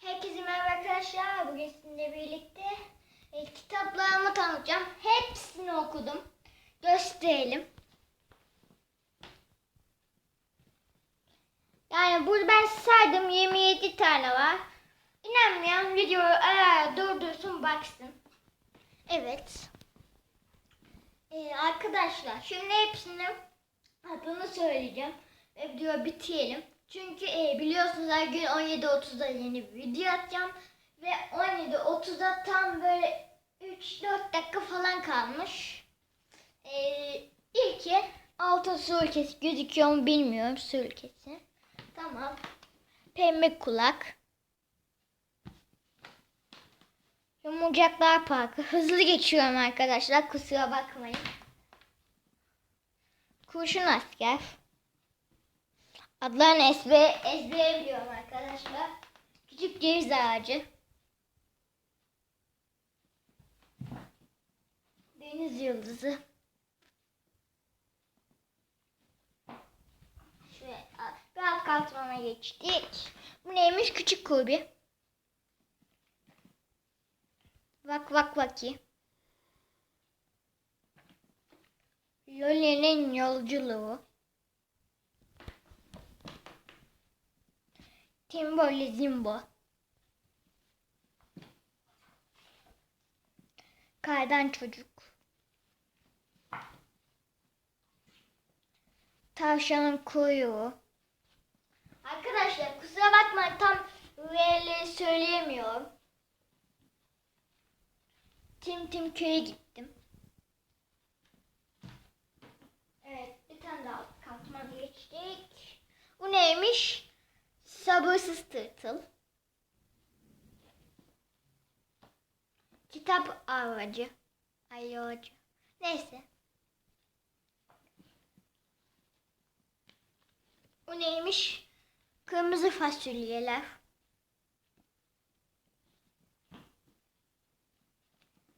Herkese merhaba arkadaşlar. Bugün sizinle birlikte e, kitaplarımı tanıtacağım. Hepsini okudum. Gösterelim. Yani burada ben saydım 27 tane var. İnanmayan videoyu ara durdursun baksın. Evet. Ee, arkadaşlar şimdi hepsinin adını söyleyeceğim. Ve videoyu bitirelim. Çünkü e, biliyorsunuz her gün 17.30'da yeni bir video atacağım. Ve 17.30'da tam böyle 3-4 dakika falan kalmış. Ee, ilki altın su ülkesi gözüküyor mu bilmiyorum su ülkesi. Tamam. Pembe kulak. Yumurcaklar Parkı. Hızlı geçiyorum arkadaşlar. Kusura bakmayın. Kurşun asker. Adlarını ezbe, ezbere biliyorum arkadaşlar. Küçük ceviz ağacı. Deniz yıldızı. Şöyle alt katmana geçtik. Bu neymiş? Küçük kurbi. Vak vak vaki. Loli'nin yolculuğu. Timbo ile Zimbo. Kardan çocuk. Tavşanın kuyruğu. Arkadaşlar kusura bakmayın tam V'leri söyleyemiyorum. Tim Tim köye gittim. Evet bir tane daha katman geçtik. Bu neymiş? Sabırsız tırtıl. Kitap ağacı. Ay ağacı. Neyse. Bu neymiş? Kırmızı fasulyeler.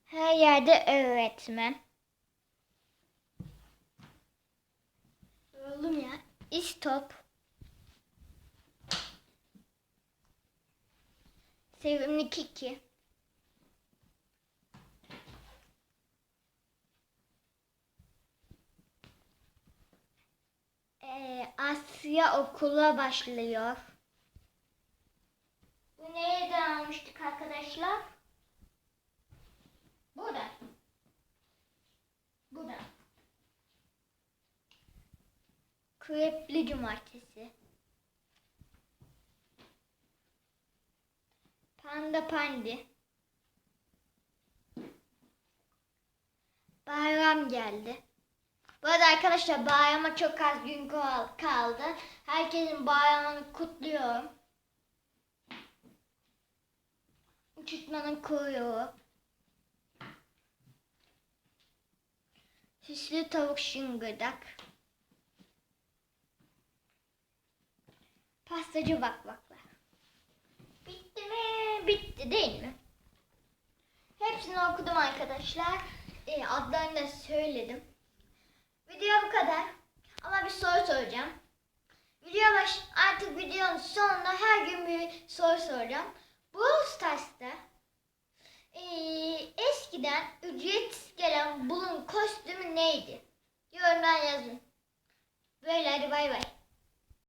Her yerde öğretmen. Yoruldum ya. İstop. Sevimli Kiki. Ee, Asya okula başlıyor. Bu nereden almıştık arkadaşlar? Burada. Burada. Krepli cumartesi. Panda pandi. Bayram geldi. Bu arada arkadaşlar bayrama çok az gün kal- kaldı. Herkesin bayramını kutluyorum. Uçurtmanın kuyruğu. Süslü tavuk şıngırdak. Pastacı bakbaklar. Bitti değil mi? Hepsini okudum arkadaşlar. E, adlarını da söyledim. Video bu kadar. Ama bir soru soracağım. Video baş artık videonun sonunda her gün bir soru soracağım. Brawl Stars'ta e, eskiden ücretsiz gelen bunun kostümü neydi? Yorumdan yazın. Böyle hadi bay bay.